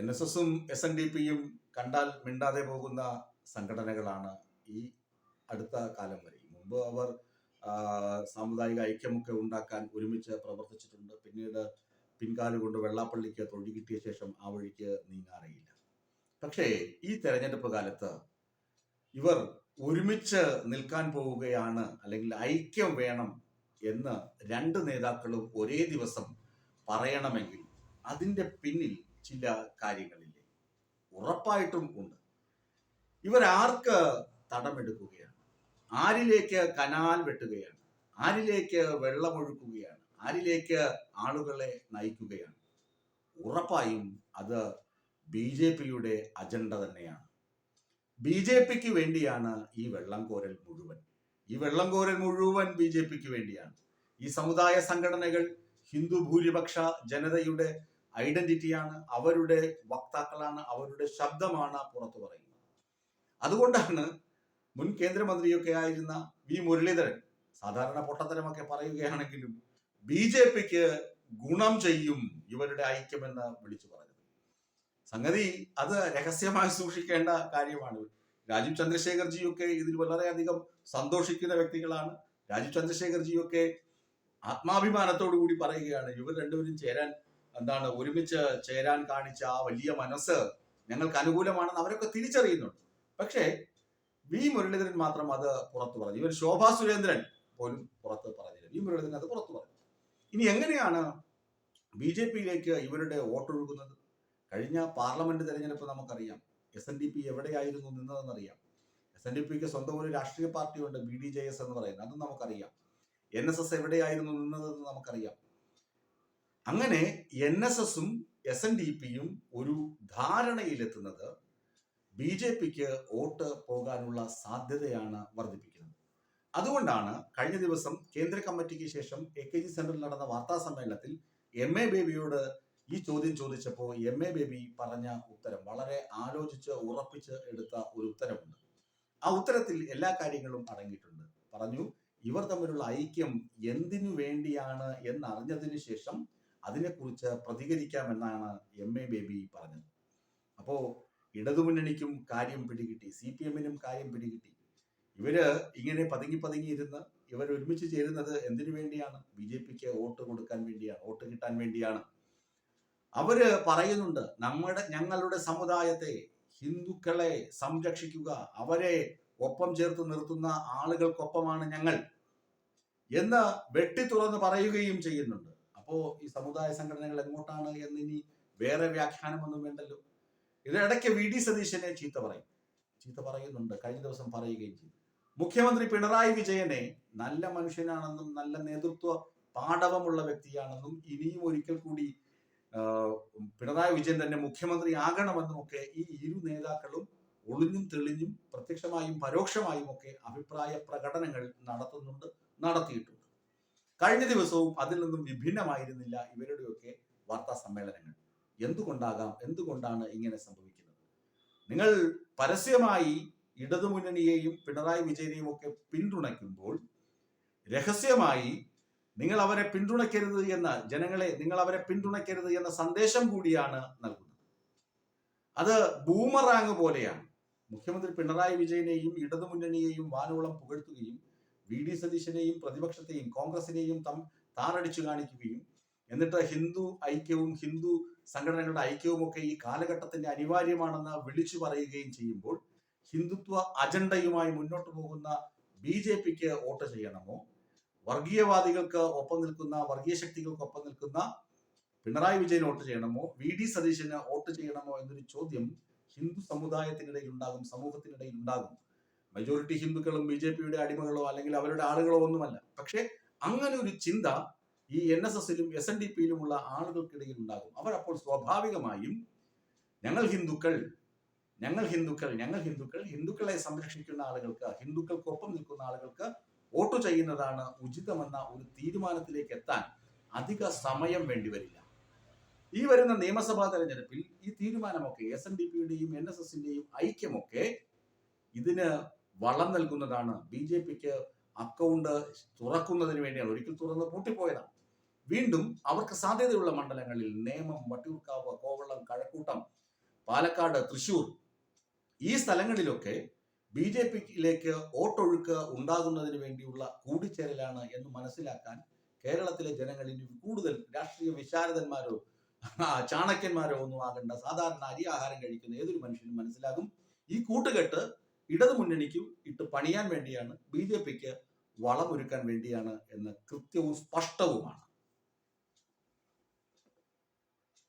N S എസും S N D പിയും കണ്ടാൽ മിണ്ടാതെ പോകുന്ന സംഘടനകളാണ് ഈ അടുത്ത കാലം വരെ. മുമ്പ് അവർ സാമുദായിക ഐക്യമൊക്കെ ഉണ്ടാക്കാൻ ഒരുമിച്ച് പ്രവർത്തിച്ചിട്ടുണ്ട്. പിന്നീട് പിൻകാലുകൊണ്ട് വെള്ളാപ്പള്ളിക്ക് തൊഴിൽ കിട്ടിയ ശേഷം ആ വഴിക്ക് നീങ്ങാറിയില്ല. പക്ഷേ ഈ തെരഞ്ഞെടുപ്പ് കാലത്ത് ഇവർ ഒരുമിച്ച് നിൽക്കാൻ പോവുകയാണ് അല്ലെങ്കിൽ ഐക്യം വേണം എന്ന് രണ്ട് നേതാക്കളും ഒരേ ദിവസം പറയണമെങ്കിൽ അതിന്റെ പിന്നിൽ ചില കാര്യങ്ങളില്ലേ? ഉറപ്പായിട്ടും ഉണ്ട്. ഇവരാർക്ക് തടമെടുക്കുകയാണ്. ആരിലേക്ക് കനാൽ വെട്ടുകയാണ്? ആരിലേക്ക് വെള്ളമൊഴുക്കുകയാണ്? ആരിലേക്ക് ആളുകളെ നയിക്കുകയാണ്? ഉറപ്പായും അത് ബി ജെ പിയുടെ അജണ്ട തന്നെയാണ്. ബി ജെ പിക്ക് വേണ്ടിയാണ് ഈ വെള്ളം കോരൽ മുഴുവൻ. ഈ വെള്ളം കോരൽ മുഴുവൻ ബി ജെ പിക്ക് വേണ്ടിയാണ്. ഈ സമുദായ സംഘടനകൾ ഹിന്ദു ഭൂരിപക്ഷ ജനതയുടെ ഐഡന്റിറ്റിയാണ് അവരുടെ വക്താക്കളാണ് അവരുടെ ശബ്ദമാണ് പുറത്തു പറയുന്നത്. അതുകൊണ്ടാണ് മുൻ കേന്ദ്രമന്ത്രിയൊക്കെ ആയിരുന്ന വി മുരളീധരൻ സാധാരണ പൊട്ടത്തരമൊക്കെ പറയുകയാണെങ്കിലും ബി ജെ പിക്ക് ഗുണം ചെയ്യും ഇവരുടെ ഐക്യമെന്ന് വിളിച്ചു പറഞ്ഞത്. സംഗതി അത് രഹസ്യമായി സൂക്ഷിക്കേണ്ട കാര്യമാണ്. രാജീവ് ചന്ദ്രശേഖർജിയൊക്കെ ഇതിൽ വളരെയധികം സന്തോഷിക്കുന്ന വ്യക്തികളാണ്. രാജീവ് ചന്ദ്രശേഖർജിയൊക്കെ ആത്മാഭിമാനത്തോടു കൂടി പറയുകയാണ് ഇവർ രണ്ടുപേരും ചേരാൻ എന്താണ് ഒരുമിച്ച് ചേരാൻ കാണിച്ച ആ വലിയ മനസ്സ് ഞങ്ങൾക്ക് അനുകൂലമാണെന്ന് അവരൊക്കെ തിരിച്ചറിയുന്നുണ്ട്. പക്ഷേ വി മുരളീധരൻ മാത്രം അത് പുറത്തു പറഞ്ഞു. ഇവർ ശോഭാ സുരേന്ദ്രൻ പോലും പുറത്ത് പറഞ്ഞില്ല. വി മുരളീധരൻ അത് പുറത്തു പറഞ്ഞു. ഇനി എങ്ങനെയാണ് ബി ജെ പിയിലേക്ക് ഇവരുടെ വോട്ടൊഴുകുന്നത്? കഴിഞ്ഞ പാർലമെന്റ് തെരഞ്ഞെടുപ്പ് നമുക്കറിയാം. എസ് എൻ ഡി പി എവിടെയായിരുന്നു നിന്നതെന്നറിയാം. എസ് എൻ ഡി പിക്ക് സ്വന്തം ഒരു രാഷ്ട്രീയ പാർട്ടിയുണ്ട് ബി ഡി ജെ എസ് എന്ന് പറയുന്നത്. അതും നമുക്കറിയാം. എൻ എസ് എസ് എവിടെയായിരുന്നു നിന്നതെന്ന് നമുക്കറിയാം. അങ്ങനെ എൻ എസ് എസും എസ് എൻ ഡി പിയും ഒരു ധാരണയിലെത്തുന്നത് ബി ജെ പിക്ക് വോട്ട് പോകാനുള്ള സാധ്യതയാണ് വർദ്ധിപ്പിക്കുന്നത്. അതുകൊണ്ടാണ് കഴിഞ്ഞ ദിവസം കേന്ദ്ര കമ്മിറ്റിക്ക് ശേഷം എ കെ ജി സെന്ററിൽ നടന്ന വാർത്താ സമ്മേളനത്തിൽ എം എ ബേബിയോട് ഈ ചോദ്യം ചോദിച്ചപ്പോൾ എം എ ബേബി പറഞ്ഞ ഉത്തരം വളരെ ആലോചിച്ച് ഉറപ്പിച്ച് എടുത്ത ഒരു ഉത്തരമുണ്ട്. ആ ഉത്തരത്തിൽ എല്ലാ കാര്യങ്ങളും അടങ്ങിയിട്ടുണ്ട്. പറഞ്ഞു ഇവർ തമ്മിലുള്ള ഐക്യം എന്തിനു വേണ്ടിയാണ് എന്നറിഞ്ഞതിന് ശേഷം അതിനെക്കുറിച്ച് പ്രതികരിക്കാമെന്നാണ് എം എ ബേബി പറഞ്ഞത്. അപ്പോൾ ഇടതുമുന്നണിക്കും കാര്യം പിടികിട്ടി സി പി എമ്മിനും കാര്യം പിടികിട്ടി. ഇവർ ഇങ്ങനെ പതുങ്ങി പതുങ്ങി ഇരുന്ന് ഇവർ ഒരുമിച്ച് ചേരുന്നത് എന്തിനു വേണ്ടിയാണ്? ബി ജെ പിക്ക് വോട്ട് കൊടുക്കാൻ വേണ്ടിയാണ് വോട്ട് കിട്ടാൻ വേണ്ടിയാണ്. അവർ പറയുന്നുണ്ട് നമ്മുടെ ഞങ്ങളുടെ സമുദായത്തെ ഹിന്ദുക്കളെ സംരക്ഷിക്കുക അവരെ ഒപ്പം ചേർത്ത് നിർത്തുന്ന ആളുകൾക്കൊപ്പമാണ് ഞങ്ങൾ എന്ന് വെട്ടി തുറന്ന് പറയുകയും ചെയ്യുന്നുണ്ട്. അപ്പോ ഈ സമുദായ സംഘടനകൾ എങ്ങോട്ടാണ് എന്നിനി വേറെ വ്യാഖ്യാനമൊന്നും വേണ്ടല്ലോ? ഇതിനിടയ്ക്ക് വി. ഡി. സതീശനെ ചീത്ത പറയും. ചീത്ത പറയുന്നുണ്ട്. കഴിഞ്ഞ ദിവസം പറയുകയും ചെയ്തു. മുഖ്യമന്ത്രി പിണറായി വിജയനെ നല്ല മനുഷ്യനാണെന്നും നല്ല നേതൃത്വ പാടവമുള്ള വ്യക്തിയാണെന്നും ഇനിയും ഒരിക്കൽ കൂടി പിണറായി വിജയൻ തന്നെ മുഖ്യമന്ത്രി ആകണമെന്നും ഒക്കെ ഈ ഇരു നേതാക്കളും ഒളിഞ്ഞും തെളിഞ്ഞും പ്രത്യക്ഷമായും പരോക്ഷമായും ഒക്കെ അഭിപ്രായ പ്രകടനങ്ങൾ നടത്തുന്നുണ്ട് നടത്തിയിട്ടുണ്ട്. കഴിഞ്ഞ ദിവസവും അതിൽ നിന്നും വിഭിന്നമായിരുന്നില്ല ഇവരുടെയൊക്കെ വാർത്താ സമ്മേളനങ്ങൾ. എന്തുകൊണ്ടാകാം? എന്തുകൊണ്ടാണ് ഇങ്ങനെ സംഭവിക്കുന്നത്? നിങ്ങൾ പരസ്യമായി ഇടതുമുന്നണിയെയും പിണറായി വിജയനെയും ഒക്കെ പിന്തുണയ്ക്കുമ്പോൾ രഹസ്യമായി നിങ്ങൾ അവരെ പിന്തുണയ്ക്കരുത് എന്ന ജനങ്ങളെ നിങ്ങൾ അവരെ പിന്തുണയ്ക്കരുത് എന്ന സന്ദേശം കൂടിയാണ് നൽകുന്നത്. അത് ബൂമറാങ് പോലെയാണ്. മുഖ്യമന്ത്രി പിണറായി വിജയനെയും ഇടതുമുന്നണിയെയും വാനോളം പുകഴ്ത്തുകയും വി ഡി സതീശനെയും പ്രതിപക്ഷത്തെയും കോൺഗ്രസിനെയും തം താറടിച്ചു കാണിക്കുകയും എന്നിട്ട് ഹിന്ദു ഐക്യവും ഹിന്ദു സംഘടനകളുടെ ഐക്യവും ഒക്കെ ഈ കാലഘട്ടത്തിന്റെ അനിവാര്യമാണെന്ന് വിളിച്ചു പറയുകയും ചെയ്യുമ്പോൾ ഹിന്ദുത്വ അജണ്ടയുമായി മുന്നോട്ട് പോകുന്ന ബി ജെ പിക്ക് വോട്ട് ചെയ്യണമോ? വർഗീയവാദികൾക്ക് ഒപ്പം നിൽക്കുന്ന വർഗീയ ശക്തികൾക്ക് ഒപ്പം നിൽക്കുന്ന പിണറായി വിജയൻ വോട്ട് ചെയ്യണമോ? വി ഡി സതീശന് വോട്ട് ചെയ്യണമോ എന്നൊരു ചോദ്യം ഹിന്ദു സമുദായത്തിനിടയിൽ ഉണ്ടാകും സമൂഹത്തിനിടയിൽ ഉണ്ടാകും. മെജോറിറ്റി ഹിന്ദുക്കളും ബി ജെ പിയുടെ അടിമകളോ അല്ലെങ്കിൽ അവരുടെ ആളുകളോ ഒന്നുമല്ല. പക്ഷെ അങ്ങനെ ഒരു ചിന്ത ഈ എൻ എസ് എസിലും എസ് എൻ ഡി പിയിലുമുള്ള ആളുകൾക്കിടയിൽ ഉണ്ടാകും. അവർ അപ്പോൾ സ്വാഭാവികമായും ഞങ്ങൾ ഹിന്ദുക്കൾ ഞങ്ങൾ ഹിന്ദുക്കൾ ഞങ്ങൾ ഹിന്ദുക്കൾ ഹിന്ദുക്കളെ സംരക്ഷിക്കുന്ന ആളുകൾക്ക് ഹിന്ദുക്കൾക്കൊപ്പം നിൽക്കുന്ന ആളുകൾക്ക് വോട്ട് ചെയ്യുന്നതാണ് ഉചിതമെന്ന ഒരു തീരുമാനത്തിലേക്ക് എത്താൻ അധിക സമയം വേണ്ടിവരില്ല ഈ വരുന്ന നിയമസഭാ തെരഞ്ഞെടുപ്പിൽ ഈ തീരുമാനമൊക്കെ എസ് എൻ ഡി പിയുടെയും എൻ എസ് എസിന്റെയും ഐക്യമൊക്കെ ഇതിന് വളം നൽകുന്നതാണ്. ബി ജെ പിക്ക് അക്കൗണ്ട് തുറക്കുന്നതിന് വേണ്ടിയാണ് ഒരിക്കൽ തുറന്ന് പൂട്ടിപ്പോയതാണ് വീണ്ടും അവർക്ക് സാധ്യതയുള്ള മണ്ഡലങ്ങളിൽ നേമം വട്ടിയൂർക്കാവ് കോവളം കഴക്കൂട്ടം പാലക്കാട് തൃശൂർ ഈ സ്ഥലങ്ങളിലൊക്കെ ബി ജെ പിയിലേക്ക് വോട്ടൊഴുക്ക് ഉണ്ടാകുന്നതിന് വേണ്ടിയുള്ള കൂടിച്ചേരലാണ് എന്ന് മനസ്സിലാക്കാൻ കേരളത്തിലെ ജനങ്ങളിൽ കൂടുതൽ രാഷ്ട്രീയ വിശാരദന്മാരോ ചാണക്യന്മാരോ ഒന്നും ആകേണ്ട. സാധാരണ അരി ആഹാരം കഴിക്കുന്ന ഏതൊരു മനുഷ്യനും മനസ്സിലാകും. ഈ കൂട്ടുകെട്ട് ഇടതു മുന്നണിക്കും ഇട്ട് പണിയാൻ വേണ്ടിയാണ് ബി ജെ പിക്ക് വളമൊരുക്കാൻ വേണ്ടിയാണ് എന്ന് കൃത്യവും സ്പഷ്ടവുമാണ്.